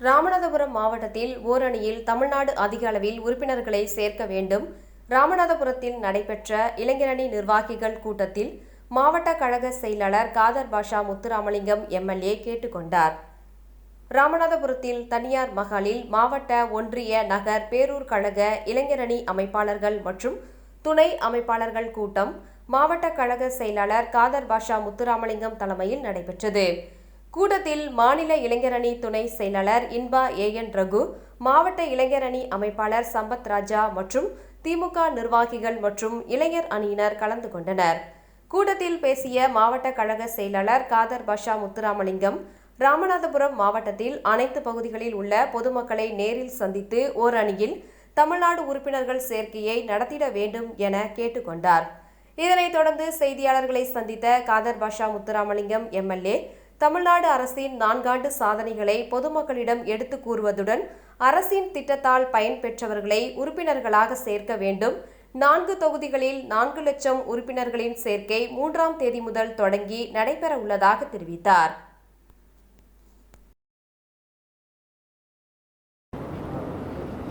ராமநாதபுரம் மாவட்டத்தில் ஓரணியில் தமிழ்நாடு அதிக அளவில் உறுப்பினர்களை சேர்க்க வேண்டும். ராமநாதபுரத்தில் நடைபெற்ற இளைஞரணி நிர்வாகிகள் கூட்டத்தில் மாவட்ட கழக செயலாளர் காதர் பாஷா முத்துராமலிங்கம் எம்எல்ஏ கேட்டுக்கொண்டார் ராமநாதபுரத்தில் தனியார் மகளில் மாவட்ட ஒன்றிய நகர் பேரூர் கழக இளைஞரணி அமைப்பாளர்கள் மற்றும் துணை அமைப்பாளர்கள் கூட்டம் மாவட்ட கழக செயலாளர் காதர் பாஷா முத்துராமலிங்கம் தலைமையில் நடைபெற்றது. கூட்டத்தில் மாநில இளைஞரணி துணை செயலாளர் இன்பா ஏஎன் ரகு மாவட்ட இளைஞரணி அமைப்பாளர் சம்பத் ராஜா மற்றும் திமுக நிர்வாகிகள் மற்றும் இளைஞர் அணியினர் கலந்து கொண்டனர். கூட்டத்தில் பேசிய மாவட்ட கழக செயலாளர் காதர் பாஷா முத்துராமலிங்கம் ராமநாதபுரம் மாவட்டத்தில் அனைத்து பகுதிகளில் உள்ள பொதுமக்களை நேரில் சந்தித்து ஓர் அணியில் தமிழ்நாடு உறுப்பினர்கள் சேர்க்கையை நடத்திட வேண்டும் என கேட்டுக்கொண்டார் இதனைத் தொடர்ந்து செய்தியாளர்களை சந்தித்த காதர் பாஷா முத்துராமலிங்கம் எம்எல்ஏ தமிழ்நாடு அரசின் நான்காண்டு சாதனைகளை பொதுமக்களிடம் எடுத்துக் கூறுவதுடன் அரசின் திட்டத்தால் பயன்பெற்றவர்களை உறுப்பினர்களாக சேர்க்க வேண்டும். நான்கு தொகுதிகளில் நான்கு லட்சம் உறுப்பினர்களின் சேர்க்கை மூன்றாம் தேதி முதல் தொடங்கி நடைபெற உள்ளதாக தெரிவித்தார்.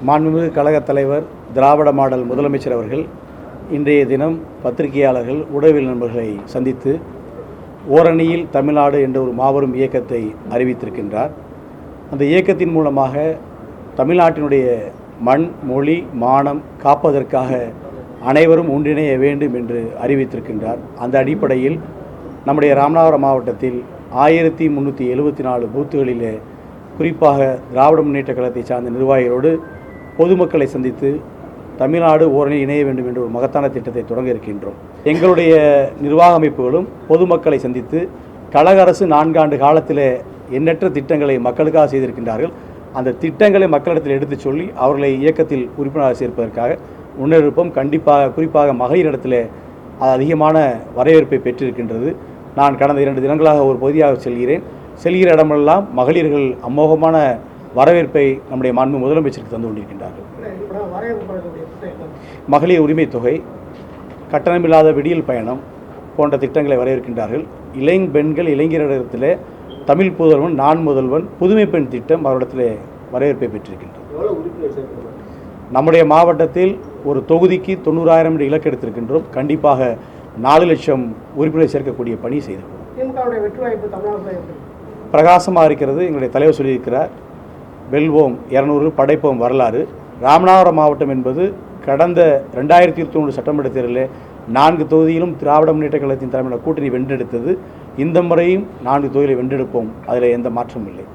மாண்புமிகு கழகத் தலைவர் திராவிட மாடல் முதலமைச்சர் அவர்கள் இன்றைய தினம் பத்திரிகையாளர்கள் உடவியல் நண்பர்களை சந்தித்து ஓரணியில் தமிழ்நாடு என்ற ஒரு மாபெரும் இயக்கத்தை அறிவித்திருக்கின்றார். அந்த இயக்கத்தின் மூலமாக தமிழ்நாட்டினுடைய மண் மொழி மானம் காப்பதற்காக அனைவரும் ஒன்றிணைய வேண்டும் என்று அறிவித்திருக்கின்றார். அந்த அடிப்படையில் நம்முடைய ராமநாதபுரம் மாவட்டத்தில் ஆயிரத்தி முந்நூற்றி எழுபத்தி நாலு பூத்துகளிலே குறிப்பாக திராவிட முன்னேற்ற கழகத்தை சார்ந்த நிர்வாகிகளோடு பொதுமக்களை சந்தித்து தமிழ்நாடு ஓரணி இணைய வேண்டும் என்ற ஒரு மகத்தான திட்டத்தை தொடங்க இருக்கின்றோம். எங்களுடைய நிர்வாக அமைப்புகளும் பொதுமக்களை சந்தித்து கழக அரசு நான்காண்டு காலத்தில் எண்ணற்ற திட்டங்களை மக்களுக்காக செய்திருக்கின்றார்கள். அந்த திட்டங்களை மக்களிடத்தில் எடுத்துச் சொல்லி அவர்களை இயக்கத்தில் உறுப்பினராக சேர்ப்பதற்காக முன்னெடுப்பும். கண்டிப்பாக குறிப்பாக மகளிரிடத்தில் அது அதிகமான வரவேற்பை பெற்றிருக்கின்றது. நான் கடந்த இரண்டு தினங்களாக ஒரு பகுதியாக செல்கிறேன். செல்கிற இடமெல்லாம் மகளிர்கள் அமோகமான வரவேற்பை நம்முடைய மாண்பு முதலமைச்சருக்கு தந்து கொண்டிருக்கின்றார்கள். மகளிர் உரிமைத் தொகை கட்டணமில்லாத விடியல் பயணம் போன்ற திட்டங்களை வரவேற்கின்றார்கள். இளைஞ பெண்கள் இளைஞரிடத்தில் தமிழ் புதல்வன் நான் முதல்வன் புதுமை பெண் திட்டம் அவரிடத்தில் வரவேற்பை பெற்றிருக்கின்றது. நம்முடைய மாவட்டத்தில் ஒரு தொகுதிக்கு தொண்ணூறாயிரம் என்று இலக்கு எடுத்திருக்கின்றோம். கண்டிப்பாக நாலு லட்சம் உறுப்பினர் சேர்க்கக்கூடிய பணி செய்திருக்கிறோம். பிரகாசமாக இருக்கிறது. எங்களுடைய தலைவர் சொல்லியிருக்கிறார். வெல்வோம் இரநூறு படைப்போம் வரலாறு. ராமநாதபுரம் மாவட்டம் என்பது கடந்த ரெண்டாயிரத்தி இருபத்தி மூணு சட்டமன்ற தேர்தலில் நான்கு தொகுதியிலும் திராவிட முன்னேற்ற கழகத்தின் தலைமையில் கூட்டணி வென்றெடுத்தது. இந்த முறையும் நான்கு தொகுதிகளை வென்றெடுப்போம். அதில் எந்த மாற்றமும் இல்லை.